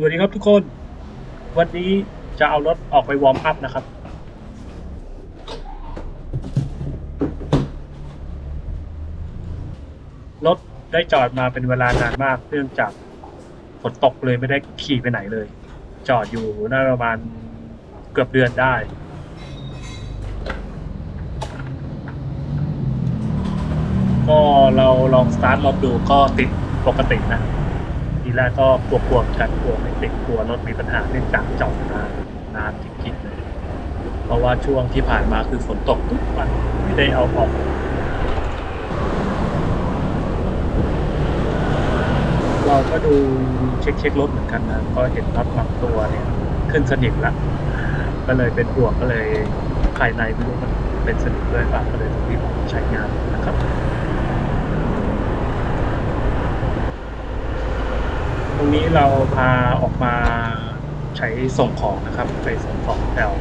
สวัสดีครับทุกคน วันนี้จะเอารถออกไปวอร์มอัพนะครับ รถได้จอดมาเป็นเวลานานมาก เนื่องจากฝนตกเลยไม่ได้ขี่ไปไหนเลย จอดอยู่น่าประมาณเกือบเดือนได้ ก็เราลองสตาร์ทรถดูก็ติดปกตินะ ทีแรกก็กลัวๆเหมือนกันกลัวไม่ติดกลัวรถมีปัญหาเนื่องจากจอดนานนานจริงๆเลย เพราะว่าช่วงที่ผ่านมาคือฝนตกทุกวันไม่ได้เอาออกเราก็ดูเช็คเช็ครถเหมือนกันนะก็เห็นน็อตบางตัวเนี่ย ขึ้นสนิมละก็เลยเป็นห่วงก็เลยภายในไม่รู้มันเป็นสนิมด้วยเปล่าก็เลยต้องรีบใช้งานนะครับ ตรงนี้เราพาออกมาใช้ส่งของนะครับ ไปส่งของแถว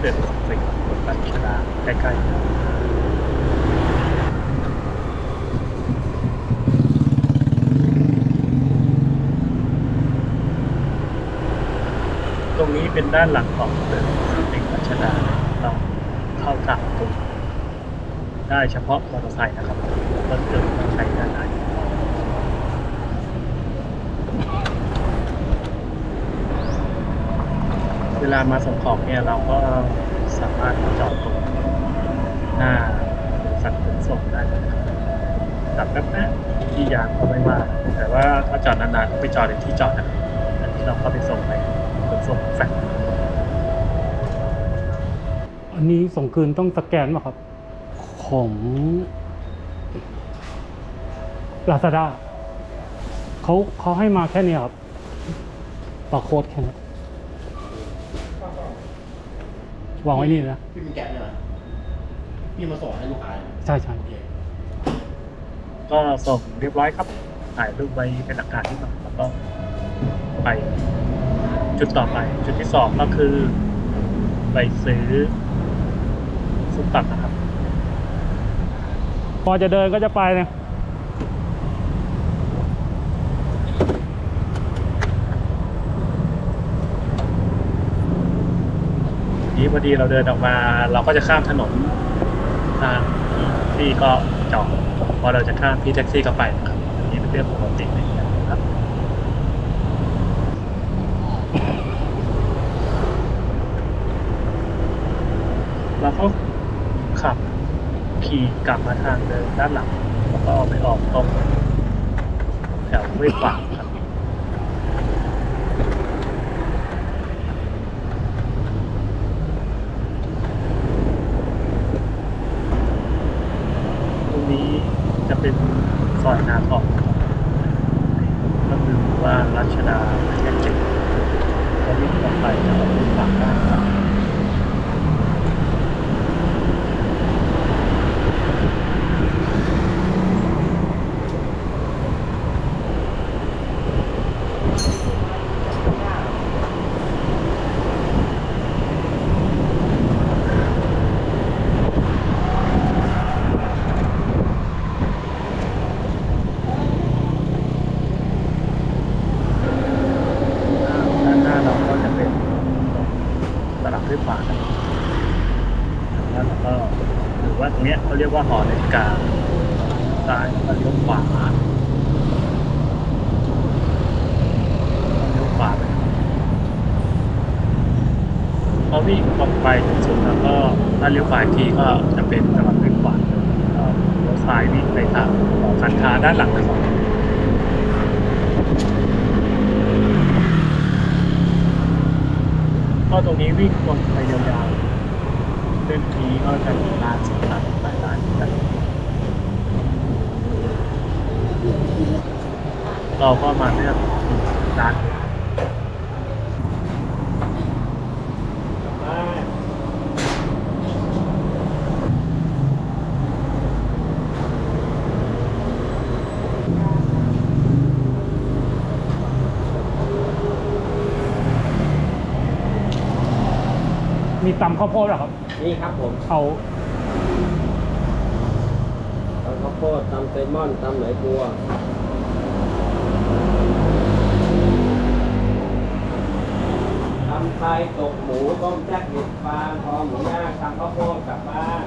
เดินสังสิบนบัญชดาใกล้ๆตรงนี้เป็นด้านหลังของเดินสังสิบบัชดาเราเข้าจากตรงได้เฉพาะมอเตอร์ไซค์นะครับรถยนต์ต้องใช้ด้านใน เวลามาส่งของเนี่ยเราก็สามารถจอดตรงหน้าบริษัทขนส่งได้เลยครับจับแป๊บนะที่ยางก็ไม่ว่า แต่ว่าถ้าจอดนานๆก็ไปจอดในที่จอดนะครับอันนี้เราก็ไปส่งในขนส่งแฟลตอันนี้ส่งคืนต้องสแกนป่ะครับ ของลาซาด้าเขาเขาให้มาแค่นี้ครับปาโค้ดแค่นี้ วางไว้นี่นะ พี่มีแกะเนี่ยเหรอพี่มาส่งให้ลูกค้าเนี่ยใช่ใช่โอเคก็ส่งเรียบร้อยครับ ถ่ายรูปไว้เป็นหลักฐานที่หนึ่งแล้วก็ไป จุดต่อไป จุดที่สองก็คือ ไปซื้อซุปตับนะครับ พอจะเดินก็จะไปเนี่ย นี้พอดีเราเดินออกมา เราก็จะข้ามถนนทางที่ก็จอดพอเราจะข้ามพี่แท็กซี่ก็ไปนะครับอันนี้เป็นเรื่องปกตินะครับเราก็ขับขี่กลับมาทางเดินด้านหลังแล้วก็ออกไปออกตรงแถวห้วยขวางครับ ตรงนี้จะ เป็นซอยนาทองก็คือว่ารัชดาแยกเจ็ดก็วิ่งต่อไปจะออกรุ่นปากได้ครับ ด้านหน้าเราก็จะเป็นตลา ดด้วยฝาแล้วก็หรือว่าตรงเนี้ยเขาเรียกว่าหอนาฬิกาซ้ายก็เลี้ยวขวาเลี้ยวขวาไปพอวิ่งออกไปจนสุดแล้วก็ถ้าเลี้ยวขวาทีก็จะเป็นตลาดด้วยขวาเลยแล้วเลี้ยวซ้ายวิ่งไปทางหอการค้าด้านหลังนะครับ ก็ตรงนี้วิ่งตรงไปยาวๆเส้นนี้ก็จะมีร้านสินค้าหลายร้านกันเราก็มาเลือกร้าน มีตำข้าวโพดเหรอครับ นี่ครับผมเอาตำข้าวโพดตำเซลมอนตำไหลบัวตกหมูต้มแซ่บเห็ดฟางคอหมูย่างตำข้าวโพดกลับบ้าน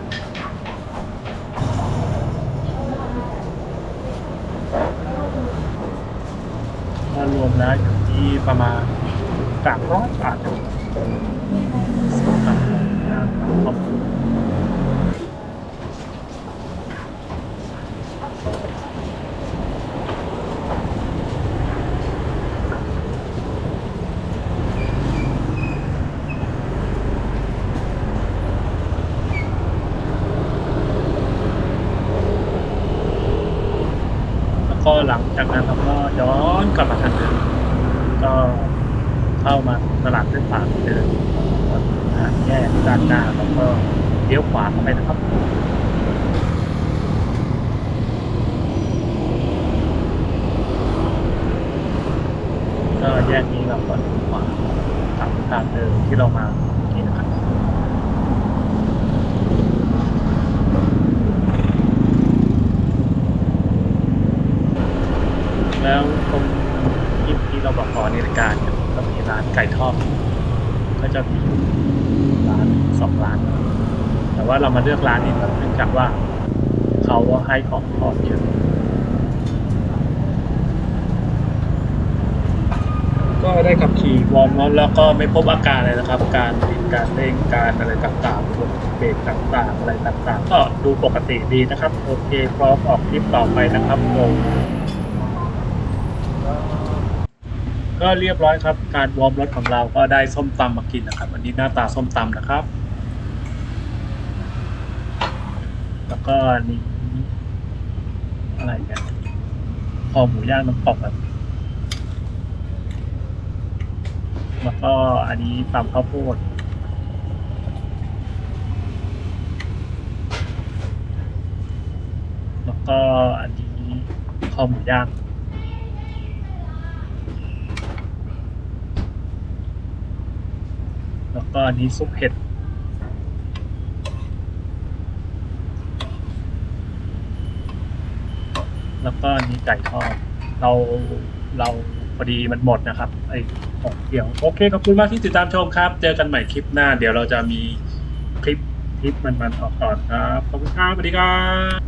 ก็รวมแล้วอยู่ที่ประมาณสามร้อยบาทครับสำหรับงานครอบครัวแล้วก็หลัง จากนั้นเราก็ย้อนกลับมาทางเดิมก็เข้ามาตลาดเส้นผ่านเดิมหาแยกด้านหน้าแล้วก็เลี้ยวขวาเข้าไปนะครับก็แยกนี้เราก็เลี้ยวขวากลับทางเดิมที่เรามาเมื่อกี้นะครับ แล้ว ตรงที่ที่เราบอกขอในรายการก็มีร้านไก่ทอดก็จะมีร้านสองร้าน แต่ว่าเรามาเลือกร้านนี้เนื่องจากว่าเขาให้ของทอดเยอะก็ได้ขับขี่วอร์มแล้วก็ไม่พบอาการอะไรนะครับ การบิดการเร่งการอะไรต่างๆรวมเบรกต่างๆ อะไรต่างๆ ก็ดูปกติดีนะครับ โอเคพร้อมออกทริปต่อไปนะครับผม ก็เรียบร้อยครับ การวอร์มรถของเราก็ได้ส้มตำมากินนะครับอันนี้หน้าตาส้มตำนะครับ แล้วก็นนี้อะไรกันคอหมูย่างน้ำตกครับแล้วก็อันนี้ตำข้าวโพดแล้วก็อันนี้คอหมูย่าง แล้วก็อันนี้ซุปเห็ดแล้วก็อันนี้ไก่ทอดเราเราพอดีมันหมดนะครับไอ้ของเดี่ยวโอเคขอบคุณมากที่ติดตามชมครับ เจอกันใหม่คลิปหน้า เดี๋ยวเราจะมีคลิปคลิปมันๆออกก่อนครับขอบคุณครับสวัสดีครับ